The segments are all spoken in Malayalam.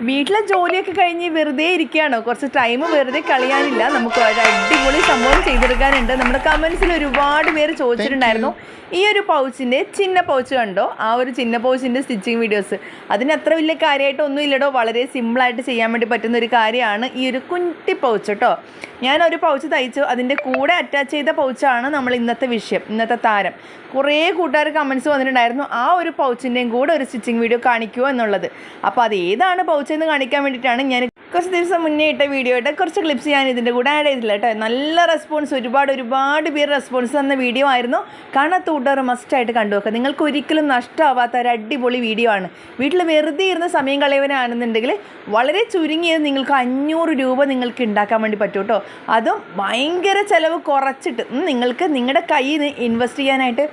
വീട്ടിലെ ജോലിയൊക്കെ കഴിഞ്ഞ് വെറുതെ ഇരിക്കുകയാണോ? കുറച്ച് ടൈം വെറുതെ കളയാനില്ല. നമുക്ക് ഒരു അടിപൊളി സംഭവം ചെയ്തെടുക്കാനുണ്ട്. നമ്മുടെ കമൻസിൽ ഒരുപാട് പേര് ചോദിച്ചിട്ടുണ്ടായിരുന്നു. ഈ ഒരു പൗച്ചിന്റെ ചിന്ന പൗച്ച് കണ്ടോ? ആ ഒരു ചിന്ന പൗച്ചിന്റെ സ്റ്റിച്ചിങ് വീഡിയോസ് അതിന് അത്ര വലിയ കാര്യമായിട്ടൊന്നും ഇല്ലടോ. വളരെ സിമ്പിളായിട്ട് ചെയ്യാൻ വേണ്ടി പറ്റുന്ന ഒരു കാര്യമാണ് ഈ ഒരു കുഞ്ഞി പൗച്ച് കേട്ടോ. ഞാൻ ഒരു പൗച്ച് തയ്ച്ചു. അതിന്റെ കൂടെ അറ്റാച്ച് ചെയ്ത പൗച്ചാണ് നമ്മൾ ഇന്നത്തെ വിഷയം ഇന്നത്തെ താരം. കുറേ കൂട്ടുകാർ കമൻസ് വന്നിട്ടുണ്ടായിരുന്നു. ആ ഒരു പൗച്ചിന്റെയും കൂടെ ഒരു സ്റ്റിച്ചിങ് വീഡിയോ കാണിക്കുക എന്നുള്ളത്. അപ്പോൾ അത് ഏതാണ് പൗച്ച്? എന്ന് കാണിക്കാൻ വേണ്ടിയിട്ടാണ് ഞാൻ കുറച്ച് ദിവസം മുന്നേ ഇട്ട വീഡിയോയുടെ കുറച്ച് ക്ലിപ്സ് ഞാൻ ഇതിന്റെ കൂടെ ആഡ് ചെയ്തില്ല കേട്ടോ. നല്ല റെസ്പോൺസ് ഒരുപാട് ഒരുപാട് പേര് റെസ്പോൺസ് തന്ന വീഡിയോ ആയിരുന്നു. കാണാത്ത കൂട്ടുകാർ മസ്റ്റായിട്ട് കണ്ടു നോക്കുക നിങ്ങൾക്ക് ഒരിക്കലും നഷ്ടമാവാത്ത ഒരു അടിപൊളി വീഡിയോ ആണ്. വീട്ടിൽ വെറുതെ ഇരുന്ന സമയം കളയവനാണെന്നുണ്ടെങ്കിൽ വളരെ ചുരുങ്ങിയത് നിങ്ങൾക്ക് അഞ്ഞൂറ് രൂപ നിങ്ങൾക്ക് ഉണ്ടാക്കാൻ വേണ്ടി പറ്റും കേട്ടോ. അതും ഭയങ്കര ചിലവ് കുറച്ചിട്ട്. നിങ്ങൾക്ക് നിങ്ങളുടെ കയ്യിൽ ഇൻവെസ്റ്റ് ചെയ്യാനായിട്ട്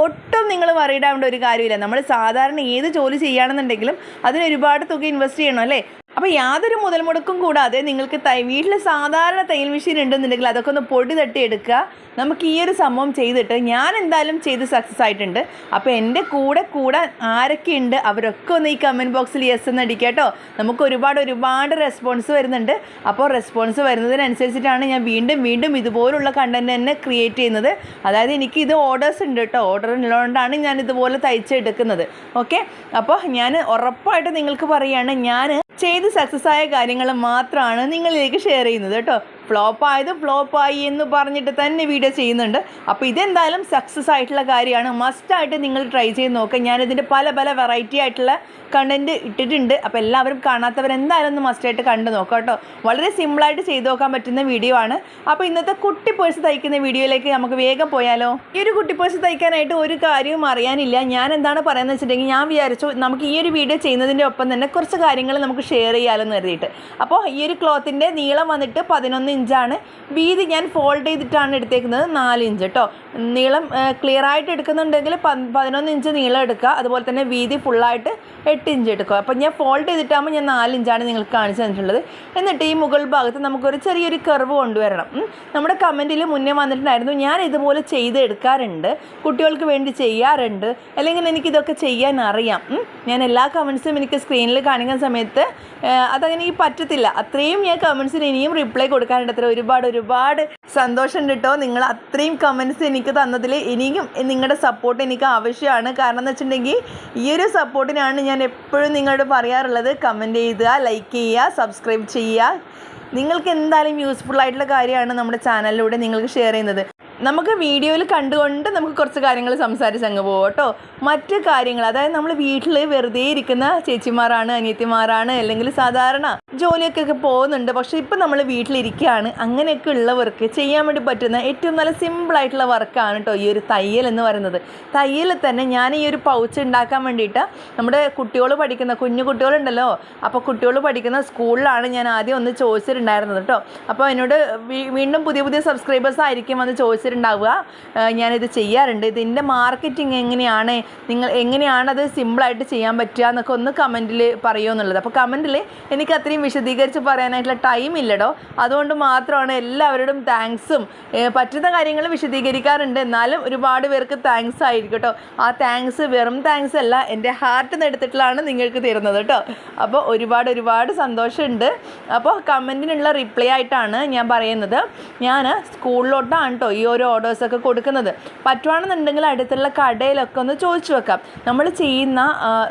ഒട്ടും നിങ്ങൾ വറീഡാവേണ്ട ഒരു കാര്യമില്ല. നമ്മൾ സാധാരണ ഏത് ജോലി ചെയ്യുകയാണെന്നുണ്ടെങ്കിലും അതിന് ഒരുപാട് തുക ഇൻവെസ്റ്റ് ചെയ്യണം അല്ലേ? അപ്പോൾ യാതൊരു മുതൽ മുടക്കും കൂടാതെ നിങ്ങൾക്ക് തൈ വീട്ടിൽ സാധാരണ തയ്യൽ മെഷീൻ ഉണ്ടെന്നുണ്ടെങ്കിൽ അതൊക്കെ ഒന്ന് പൊടി തട്ടി എടുക്കുക നമുക്ക് ഈ ഒരു സംഭവം ചെയ്തിട്ട് ഞാൻ എന്തായാലും ചെയ്ത് സക്സസ് ആയിട്ടുണ്ട്. അപ്പോൾ എന്റെ കൂടെ കൂടെ ആരൊക്കെ ഉണ്ട് അവരൊക്കെ ഒന്ന് ഈ കമന്റ് ബോക്സിൽ യെസ് എന്ന് അടിക്കുക കേട്ടോ നമുക്ക് ഒരുപാട് ഒരുപാട് റെസ്പോൺസ് വരുന്നുണ്ട്. അപ്പോൾ റെസ്പോൺസ് വരുന്നതിനനുസരിച്ചിട്ടാണ് ഞാൻ വീണ്ടും വീണ്ടും ഇതുപോലുള്ള കണ്ടന്റ് തന്നെ ക്രിയേറ്റ് ചെയ്യുന്നത്. അതായത് എനിക്ക് ഇത് ഓർഡേഴ്സ് ഉണ്ട് കേട്ടോ. ഓർഡർ ഉള്ളതുകൊണ്ടാണ് ഞാൻ ഇതുപോലെ തയ്ച്ചെടുക്കുന്നത്. ഓക്കെ അപ്പോൾ ഞാൻ ഉറപ്പായിട്ട് നിങ്ങൾക്ക് പറയുകയാണ് ഞാൻ ചെയ്ത് സക്സസ് ആയ കാര്യങ്ങൾ മാത്രമാണ് നിങ്ങളിലേക്ക് ഷെയർ ചെയ്യുന്നത് കേട്ടോ. ഫ്ലോപ്പ് ആയത് ഫ്ലോപ്പ് ആയി എന്ന് പറഞ്ഞിട്ട് തന്നെ വീഡിയോ ചെയ്യുന്നുണ്ട്. അപ്പോൾ ഇതെന്തായാലും സക്സസ് ആയിട്ടുള്ള കാര്യമാണ്. മസ്റ്റായിട്ട് നിങ്ങൾ ട്രൈ ചെയ്ത് നോക്കുക ഞാനിതിന്റെ പല പല വെറൈറ്റി ആയിട്ടുള്ള കണ്ടന്റ് ഇട്ടിട്ടുണ്ട്. അപ്പോൾ എല്ലാവരും കാണാത്തവരെന്തായാലും ഒന്ന് മസ്റ്റായിട്ട് കണ്ടു നോക്കാം കേട്ടോ. വളരെ സിമ്പിളായിട്ട് ചെയ്ത് നോക്കാൻ പറ്റുന്ന വീഡിയോ ആണ്. അപ്പോൾ ഇന്നത്തെ കുട്ടി പേഴ്സ് തയ്ക്കുന്ന വീഡിയോയിലേക്ക് നമുക്ക് വേഗം പോയാലോ? ഈ ഒരു കുട്ടി പേഴ്സ് തയ്ക്കാനായിട്ട് ഒരു കാര്യവും അറിയാനില്ല. ഞാൻ എന്താണ് പറയുന്നത് വെച്ചിട്ടുണ്ടെങ്കിൽ ഞാൻ വിചാരിച്ചു നമുക്ക് ഈ ഒരു വീഡിയോ ചെയ്യുന്നതിന്റെ ഒപ്പം തന്നെ കുറച്ച് കാര്യങ്ങൾ നമുക്ക് ഷെയർ ചെയ്യാമെന്ന് കരുതിയിട്ട്. അപ്പോൾ ഈ ഒരു ക്ലോത്തിന്റെ നീളം വന്നിട്ട് പതിനൊന്ന് ഇഞ്ചാണ്. വീതി ഞാൻ ഫോൾഡ് ചെയ്തിട്ടാണ് എടുത്തേക്കുന്നത് നാല് ഇഞ്ച് കേട്ടോ നീളം ക്ലിയർ ആയിട്ട് എടുക്കുന്നുണ്ടെങ്കിൽ പതിനൊന്ന് ഇഞ്ച് നീളം എടുക്കുക. അതുപോലെ തന്നെ വീതി ഫുള്ളായിട്ട് എട്ട് ഇഞ്ച് എടുക്കുക. അപ്പോൾ ഞാൻ ഫോൾഡ് ചെയ്തിട്ടാകുമ്പോൾ ഞാൻ നാല് ഇഞ്ചാണ് നിങ്ങൾക്ക് കാണിച്ചു തന്നിട്ടുള്ളത്. എന്നിട്ട് ഈ മുകൾ ഭാഗത്ത് നമുക്കൊരു ചെറിയൊരു കർവ് കൊണ്ടുവരണം. നമ്മുടെ കമന്റിൽ മുന്നേ വന്നിട്ടുണ്ടായിരുന്നു ഞാൻ ഇതുപോലെ ചെയ്ത് എടുക്കാറുണ്ട്. കുട്ടികൾക്ക് വേണ്ടി ചെയ്യാറുണ്ട്. അല്ലെങ്കിൽ എനിക്കിതൊക്കെ ചെയ്യാൻ അറിയാം. ഞാൻ എല്ലാ കമൻസും എനിക്ക് സ്ക്രീനിൽ കാണിക്കുന്ന സമയത്ത് അതങ്ങനെ ഈ പറ്റത്തില്ല. അത്രയും ഞാൻ കമൻസിന് ഇനിയും റിപ്ലൈ കൊടുക്കാനുണ്ട് അത്ര ഒരുപാട് ഒരുപാട് സന്തോഷം കേട്ടോ. നിങ്ങൾ അത്രയും കമൻസ് എനിക്ക് തന്നതിൽ ഇനിയും നിങ്ങളുടെ സപ്പോർട്ട് എനിക്ക് ആവശ്യമാണ്. കാരണം എന്ന് വെച്ചിട്ടുണ്ടെങ്കിൽ ഈ ഒരു സപ്പോർട്ടിനാണ് ഞാൻ എപ്പോഴും നിങ്ങളോട് പറയാറുള്ളത്. കമന്റ് ചെയ്യുക ലൈക്ക് ചെയ്യുക സബ്സ്ക്രൈബ് ചെയ്യുക. നിങ്ങൾക്ക് എന്തായാലും യൂസ്ഫുൾ ആയിട്ടുള്ള കാര്യമാണ് നമ്മുടെ ചാനലിലൂടെ നിങ്ങൾക്ക് ഷെയർ ചെയ്യുന്നത്. നമുക്ക് വീഡിയോയിൽ കണ്ടുകൊണ്ട് നമുക്ക് കുറച്ച് കാര്യങ്ങൾ സംസാരിച്ച് അങ്ങ് പോകും കേട്ടോ. മറ്റ് കാര്യങ്ങൾ അതായത് നമ്മൾ വീട്ടിൽ വെറുതെ ഇരിക്കുന്ന ചേച്ചിമാരാണ് അനിയത്തിമാരാണ് അല്ലെങ്കിൽ സാധാരണ ജോലിയൊക്കെ പോകുന്നുണ്ട്. പക്ഷെ ഇപ്പം നമ്മൾ വീട്ടിലിരിക്കുകയാണ്. അങ്ങനെയൊക്കെ ഉള്ളവർക്ക് ചെയ്യാൻ വേണ്ടി പറ്റുന്ന ഏറ്റവും നല്ല സിമ്പിളായിട്ടുള്ള വർക്കാണ് കേട്ടോ ഈ ഒരു തയ്യൽ എന്ന് പറയുന്നത്. തയ്യൽ തന്നെ ഞാൻ ഈ ഒരു പൗച്ച് ഉണ്ടാക്കാൻ വേണ്ടിയിട്ട് നമ്മുടെ കുട്ടികൾ പഠിക്കുന്ന കുഞ്ഞു കുട്ടികളുണ്ടല്ലോ. അപ്പോൾ കുട്ടികൾ പഠിക്കുന്ന സ്കൂളിലാണ് ഞാൻ ആദ്യം ഒന്ന് ചോദിച്ചിട്ടുണ്ടായിരുന്നത് കേട്ടോ. അപ്പോൾ എന്നോട് വീണ്ടും പുതിയ പുതിയ സബ്സ്ക്രൈബേഴ്സ് ആയിരിക്കും വന്ന് ചോദിച്ചിട്ടുണ്ടാവുക ആ, ഞാനിത് ചെയ്യാറുണ്ട്. ഇതിന്റെ മാർക്കറ്റിംഗ് എങ്ങനെയാണ്? നിങ്ങൾ എങ്ങനെയാണത് സിമ്പിളായിട്ട് ചെയ്യാൻ പറ്റുക എന്നൊക്കെ ഒന്ന് കമന്റിൽ പറയുമോ എന്നുള്ളത്. അപ്പോൾ കമന്റിൽ എനിക്ക് അത്രയും വിശദീകരിച്ച് പറയാനായിട്ടുള്ള ടൈം ഇല്ലടോ. അതുകൊണ്ട് മാത്രമാണ് എല്ലാവരോടും താങ്ക്സും. പറ്റുന്ന കാര്യങ്ങൾ വിശദീകരിക്കാറുണ്ട്. എന്നാലും ഒരുപാട് പേർക്ക് താങ്ക്സ് ആയിരിക്കും കേട്ടോ. ആ താങ്ക്സ് വെറും താങ്ക്സ് അല്ല എന്റെ ഹാർട്ട് നിന്ന് എടുത്തിട്ടുള്ളതാണ് നിങ്ങൾക്ക് തരുന്നത് കേട്ടോ. അപ്പോൾ ഒരുപാട് ഒരുപാട് സന്തോഷമുണ്ട്. അപ്പോൾ കമന്റിനുള്ള റിപ്ലൈ ആയിട്ടാണ് ഞാൻ പറയുന്നത്. ഞാൻ സ്കൂളിലോട്ടാണ് കേട്ടോ ഈ ഓരോ ഓർഡേഴ്സൊക്കെ കൊടുക്കുന്നത്. പറ്റുവാണെന്നുണ്ടെങ്കിൽ അടുത്തുള്ള കടയിലൊക്കെ ഒന്ന് ചോദിച്ചു വെക്കാം. നമ്മൾ ചെയ്യുന്ന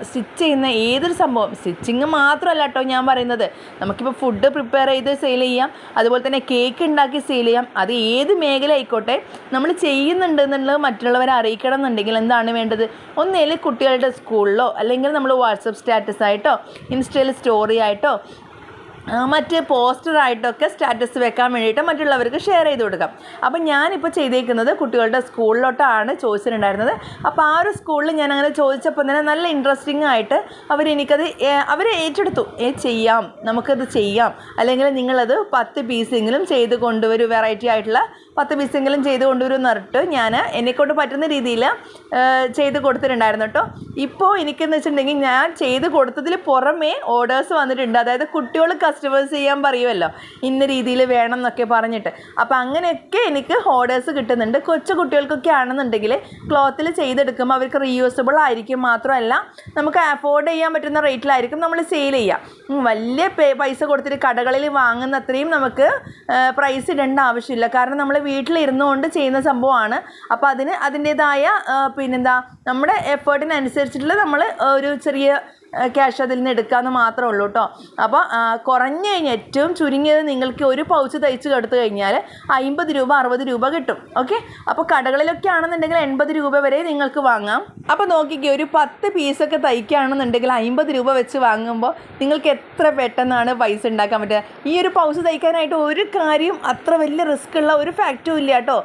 സ്റ്റിച്ച് ചെയ്യുന്ന ഏതൊരു സംഭവം? സ്റ്റിച്ചിങ് മാത്രമല്ല കേട്ടോ ഞാൻ പറയുന്നത്. നമുക്കിപ്പോൾ ഫുഡ് പ്രിപ്പയർ ചെയ്ത് സെയിൽ ചെയ്യാം. അതുപോലെ തന്നെ കേക്ക് ഉണ്ടാക്കി സെയിൽ ചെയ്യാം. അത് ഏത് മേഖല ആയിക്കോട്ടെ നമ്മൾ ചെയ്യുന്നുണ്ട് എന്നുള്ളത് മറ്റുള്ളവരെ അറിയിക്കണം എന്നുണ്ടെങ്കിൽ എന്താണ് വേണ്ടത്? ഒന്നേൽ കുട്ടികളുടെ സ്കൂളിലോ അല്ലെങ്കിൽ നമ്മൾ വാട്സപ്പ് സ്റ്റാറ്റസ് ആയിട്ടോ ഇൻസ്റ്റയിൽ സ്റ്റോറി ആയിട്ടോ മറ്റ് പോസ്റ്ററായിട്ടൊക്കെ സ്റ്റാറ്റസ് വെക്കാൻ വേണ്ടിയിട്ട് മറ്റുള്ളവർക്ക് ഷെയർ ചെയ്ത് കൊടുക്കാം. അപ്പം ഞാനിപ്പോൾ ചെയ്തേക്കുന്നത് കുട്ടികളുടെ സ്കൂളിലോട്ടാണ് ചോദിച്ചിട്ടുണ്ടായിരുന്നത്. അപ്പോൾ ആ ഒരു സ്കൂളിൽ ഞാൻ അങ്ങനെ ചോദിച്ചപ്പോൾ തന്നെ നല്ല ഇൻട്രസ്റ്റിംഗ് ആയിട്ട് അവർ എനിക്കത് അവർ ഏറ്റെടുത്തു. ഏ ചെയ്യാം. നമുക്കത് ചെയ്യാം. അല്ലെങ്കിൽ നിങ്ങളത് പത്ത് പീസെങ്കിലും ചെയ്ത് കൊണ്ടുവരും വെറൈറ്റി ആയിട്ടുള്ള പത്ത് പീസെങ്കിലും ചെയ്ത് കൊണ്ടുവരും എന്നിട്ട് ഞാൻ എന്നെക്കൊണ്ട് പറ്റുന്ന രീതിയിൽ ചെയ്ത് കൊടുത്തിട്ടുണ്ടായിരുന്നു കേട്ടോ. ഇപ്പോൾ എനിക്കെന്ന് വെച്ചിട്ടുണ്ടെങ്കിൽ ഞാൻ ചെയ്ത് കൊടുത്തതിൽ പുറമേ ഓർഡേഴ്സ് വന്നിട്ടുണ്ട്. അതായത് കുട്ടികൾ കസ്റ്റമേഴ്സ് ചെയ്യാൻ പറയുമല്ലോ ഇന്ന രീതിയിൽ വേണം എന്നൊക്കെ പറഞ്ഞിട്ട്. അപ്പോൾ അങ്ങനെയൊക്കെ എനിക്ക് ഓർഡേഴ്സ് കിട്ടുന്നുണ്ട്. കൊച്ചു കുട്ടികൾക്കൊക്കെ ആണെന്നുണ്ടെങ്കിൽ ക്ലോത്തിൽ ചെയ്തെടുക്കുമ്പോൾ അവർക്ക് റീയൂസബിൾ ആയിരിക്കും മാത്രമല്ല നമുക്ക് അഫോർഡ് ചെയ്യാൻ പറ്റുന്ന റേറ്റിലായിരിക്കും നമ്മൾ സെയിൽ ചെയ്യുക. വലിയ പൈസ കൊടുത്തിട്ട് കടകളിൽ വാങ്ങുന്ന അത്രയും നമുക്ക് പ്രൈസ് ഇടേണ്ട ആവശ്യമില്ല. കാരണം നമ്മൾ വീട്ടിലിരുന്നുകൊണ്ട് ചെയ്യുന്ന സംഭവമാണ്. അപ്പോൾ അതിന് അതിന്റേതായ പിന്നെന്താ നമ്മുടെ എഫേർട്ടിനനുസരിച്ചിട്ടുള്ള നമ്മൾ ഒരു ചെറിയ ക്യാഷ് അതിൽ നിന്ന് എടുക്കാമെന്ന് മാത്രമേ ഉള്ളൂ കേട്ടോ അപ്പോൾ കുറഞ്ഞ കഴിഞ്ഞാൽ ഏറ്റവും ചുരുങ്ങിയത് നിങ്ങൾക്ക് ഒരു പൗച്ച് തയ്ച്ച് കൊടുത്തു കഴിഞ്ഞാൽ അമ്പത് രൂപ അറുപത് രൂപ കിട്ടും. ഓക്കെ? അപ്പോൾ കടകളിലൊക്കെ ആണെന്നുണ്ടെങ്കിൽ എൺപത് രൂപ വരെ നിങ്ങൾക്ക് വാങ്ങാം. അപ്പോൾ നോക്കിക്കേ ഒരു പത്ത് പീസൊക്കെ തയ്ക്കുകയാണെന്നുണ്ടെങ്കിൽ അമ്പത് രൂപ വെച്ച് വാങ്ങുമ്പോൾ നിങ്ങൾക്ക് എത്ര പെട്ടെന്നാണ് പൈസ ഉണ്ടാക്കാൻ പറ്റുക? ഈ ഒരു പൗച്ച് തയ്ക്കാനായിട്ട് ഒരു കാര്യം അത്ര വലിയ റിസ്ക് ഉള്ള ഒരു ഫാക്റ്റും ഇല്ല കേട്ടോ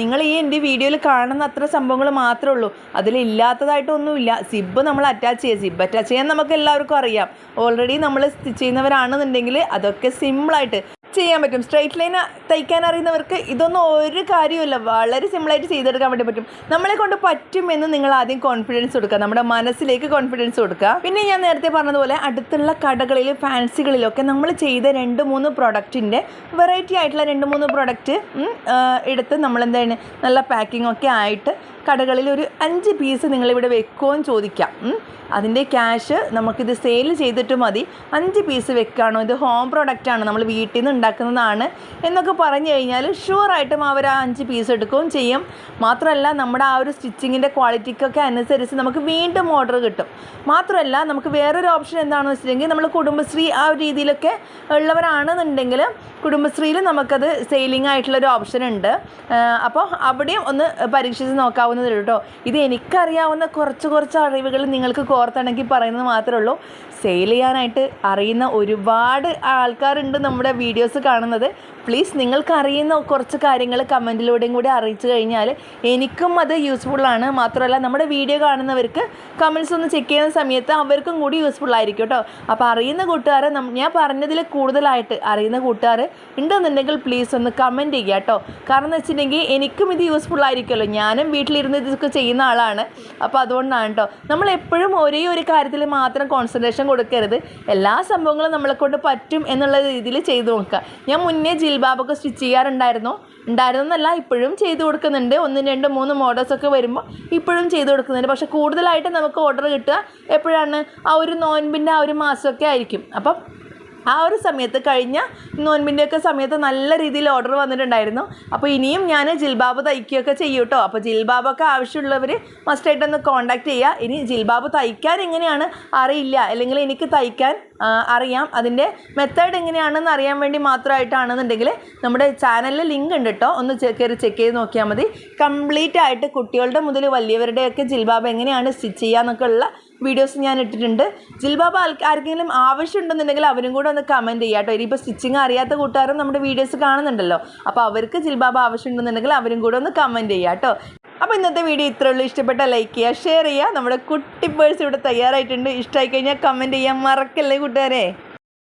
നിങ്ങൾ ഈ എന്റെ വീഡിയോയിൽ കാണുന്ന അത്ര സംഭവങ്ങൾ മാത്രമേ ഉള്ളൂ. അതിലില്ലാത്തതായിട്ടൊന്നുമില്ല. സിബ് നമ്മൾ അറ്റാച്ച് ചെയ്യുക സിബ് അറ്റാച്ച് ചെയ്യാൻ നമുക്ക് എല്ലാവർക്കും അറിയാം. ഓൾറെഡി നമ്മൾ സ്റ്റിച്ച് ചെയ്യുന്നവരാണെന്നുണ്ടെങ്കിൽ അതൊക്കെ സിമ്പിളായിട്ട് ചെയ്യാൻ പറ്റും. സ്ട്രൈറ്റ് ലൈൻ തയ്ക്കാൻ അറിയുന്നവർക്ക് ഇതൊന്നും ഒരു കാര്യമില്ല വളരെ സിമ്പിളായിട്ട് ചെയ്തെടുക്കാൻ വേണ്ടി പറ്റും. നമ്മളെ കൊണ്ട് പറ്റുമെന്ന് നിങ്ങൾ ആദ്യം കോൺഫിഡൻസ് കൊടുക്കുക. നമ്മുടെ മനസ്സിലേക്ക് കോൺഫിഡൻസ് കൊടുക്കുക. പിന്നെ ഞാൻ നേരത്തെ പറഞ്ഞതുപോലെ അടുത്തുള്ള കടകളിൽ ഫാൻസികളിലൊക്കെ നമ്മൾ ചെയ്ത രണ്ട് മൂന്ന് പ്രൊഡക്റ്റിന്റെ വെറൈറ്റി ആയിട്ടുള്ള രണ്ട് മൂന്ന് പ്രൊഡക്റ്റ് എടുത്ത് നമ്മൾ എന്താണ് നല്ല പാക്കിംഗ് ഒക്കെ ആയിട്ട് കടകളിൽ ഒരു അഞ്ച് പീസ് നിങ്ങളിവിടെ വെക്കുമോ ചോദിക്കാം. ഉം. അതിന്റെ ക്യാഷ് നമുക്കിത് സെയിൽ ചെയ്തിട്ട് മതി. അഞ്ച് പീസ് വെക്കുകയാണോ ഇത് ഹോം പ്രോഡക്റ്റാണ് നമ്മൾ വീട്ടിൽ നിന്ന് ഉണ്ടാക്കുന്നതാണ് എന്നൊക്കെ പറഞ്ഞു കഴിഞ്ഞാൽ ഷുവറായിട്ടും അവർ ആ അഞ്ച് പീസ് എടുക്കുകയും ചെയ്യും. മാത്രമല്ല നമ്മുടെ ആ ഒരു സ്റ്റിച്ചിങ്ങിന്റെ ക്വാളിറ്റിക്കൊക്കെ അനുസരിച്ച് നമുക്ക് വീണ്ടും ഓർഡർ കിട്ടും. മാത്രമല്ല നമുക്ക് വേറൊരു ഓപ്ഷൻ എന്താണെന്ന് വെച്ചിട്ടുണ്ടെങ്കിൽ നമ്മൾ കുടുംബശ്രീ ആ ഒരു രീതിയിലൊക്കെ ഉള്ളവരാണെന്നുണ്ടെങ്കിൽ കുടുംബശ്രീയിൽ നമുക്കത് സെയിലിംഗ് ആയിട്ടുള്ളൊരു ഓപ്ഷൻ ഉണ്ട്. അപ്പോൾ അവിടെയും ഒന്ന് പരീക്ഷിച്ച് നോക്കാവുന്നതേ കേട്ടോ ഇത് എനിക്കറിയാവുന്ന കുറച്ച് കുറച്ച് അറിവുകൾ നിങ്ങൾക്ക് കോർത്തിണക്കി പറയുന്നത് മാത്രമേ ഉള്ളൂ. സെയിൽ ചെയ്യാനായിട്ട് അറിയുന്ന ഒരുപാട് ആൾക്കാരുണ്ട് നമ്മുടെ വീഡിയോസ് കാണുന്നത്. പ്ലീസ് നിങ്ങൾക്ക് അറിയുന്ന കുറച്ച് കാര്യങ്ങൾ കമന്റിലൂടെയും കൂടി അറിയിച്ചു കഴിഞ്ഞാൽ എനിക്കും അത് യൂസ്ഫുള്ളാണ് മാത്രമല്ല നമ്മുടെ വീഡിയോ കാണുന്നവർക്ക് കമൻസ് ഒന്ന് ചെക്ക് ചെയ്യുന്ന സമയത്ത് അവർക്കും കൂടി യൂസ്ഫുൾ ആയിരിക്കും കേട്ടോ അപ്പോൾ അറിയുന്ന കൂട്ടുകാരെ ഞാൻ പറഞ്ഞതിൽ കൂടുതലായിട്ട് അറിയുന്ന കൂട്ടുകാർ ഉണ്ടെന്നുണ്ടെങ്കിൽ പ്ലീസ് ഒന്ന് കമന്റ് ചെയ്യുക കേട്ടോ കാരണം എന്ന് വെച്ചിട്ടുണ്ടെങ്കിൽ എനിക്കും ഇത് യൂസ്ഫുൾ ആയിരിക്കുമല്ലോ. ഞാനും വീട്ടിലിരുന്ന് ഇതൊക്കെ ചെയ്യുന്ന ആളാണ്. അപ്പോൾ അതുകൊണ്ടാണ് കേട്ടോ നമ്മൾ എപ്പോഴും ഒരേ ഒരു കാര്യത്തിൽ മാത്രം കോൺസെൻട്രേഷൻ കൊടുക്കരുത്. എല്ലാ സംഭവങ്ങളും നമ്മളെ കൊണ്ട് പറ്റും എന്നുള്ള രീതിയിൽ ചെയ്തു നോക്കുക. ഞാൻ മുന്നേ ജിൽബാബൊക്കെ സ്റ്റിച്ച് ചെയ്യാറുണ്ടായിരുന്നു. ഉണ്ടായിരുന്നല്ല ഇപ്പോഴും ചെയ്തു കൊടുക്കുന്നുണ്ട്. ഒന്ന് രണ്ട് മൂന്ന് ഒക്കെ വരുമ്പോൾ ഇപ്പോഴും ചെയ്തു കൊടുക്കുന്നുണ്ട്. പക്ഷേ കൂടുതലായിട്ട് നമുക്ക് ഓർഡർ കിട്ടുക എപ്പോഴാണ്? ആ ഒരു നോൻപിന്റെ ആ ഒരു മാസമൊക്കെ ആയിരിക്കും. അപ്പം ആ ഒരു സമയത്ത് കഴിഞ്ഞ നോൻപിന്റെയൊക്കെ സമയത്ത് നല്ല രീതിയിൽ ഓർഡർ വന്നിട്ടുണ്ടായിരുന്നു. അപ്പോൾ ഇനിയും ഞാൻ ജിൽബാബ് തയ്ക്കുകയൊക്കെ ചെയ്യും കേട്ടോ അപ്പോൾ ജിൽബാബൊക്കെ ആവശ്യമുള്ളവർ മസ്റ്റായിട്ടൊന്ന് കോൺടാക്ട് ചെയ്യുക ഇനി ജിൽബാബ് തയ്ക്കാൻ എങ്ങനെയാണ്? അറിയില്ല. അല്ലെങ്കിൽ എനിക്ക് തയ്ക്കാൻ അറിയാം. അതിന്റെ മെത്തേഡ് എങ്ങനെയാണെന്ന് അറിയാൻ വേണ്ടി മാത്രമായിട്ടാണെന്നുണ്ടെങ്കിൽ നമ്മുടെ ചാനലിൽ ലിങ്ക് ഉണ്ട് കേട്ടോ ഒന്ന് കയറി ചെക്ക് ചെയ്ത് നോക്കിയാൽ മതി. കംപ്ലീറ്റ് ആയിട്ട് കുട്ടികളുടെ മുതൽ വലിയവരുടെയൊക്കെ ജിൽബാബ് എങ്ങനെയാണ് സ്റ്റിച്ച് ചെയ്യുക എന്നൊക്കെ ഉള്ള വീഡിയോസ് ഞാൻ ഇട്ടിട്ടുണ്ട്. ജിൽബാബ് ആർക്കെങ്കിലും ആവശ്യമുണ്ടെന്നുണ്ടെങ്കിൽ അവരും കൂടെ ഒന്ന് കമന്റ് ചെയ്യാം കേട്ടോ. ഇനിയിപ്പോൾ സ്റ്റിച്ചിങ് അറിയാത്ത കൂട്ടുകാരും നമ്മുടെ വീഡിയോസ് കാണുന്നുണ്ടല്ലോ. അപ്പോൾ അവർക്ക് ജിൽബാബ് ആവശ്യമുണ്ടെന്നുണ്ടെങ്കിൽ അവരും കൂടെ ഒന്ന് കമന്റ് ചെയ്യുക കേട്ടോ. അപ്പോൾ ഇന്നത്തെ വീഡിയോ ഇത്രേ ഉള്ളൂ. ഇഷ്ടപ്പെട്ട ലൈക്ക് ചെയ്യുക ഷെയർ ചെയ്യുക. നമ്മുടെ കുട്ടി പേഴ്സ് ഇവിടെ തയ്യാറായിട്ടുണ്ട്. ഇഷ്ടമായി കഴിഞ്ഞാൽ കമന്റ് ചെയ്യാൻ മറക്കല്ലേ കൂട്ടുകാരെ?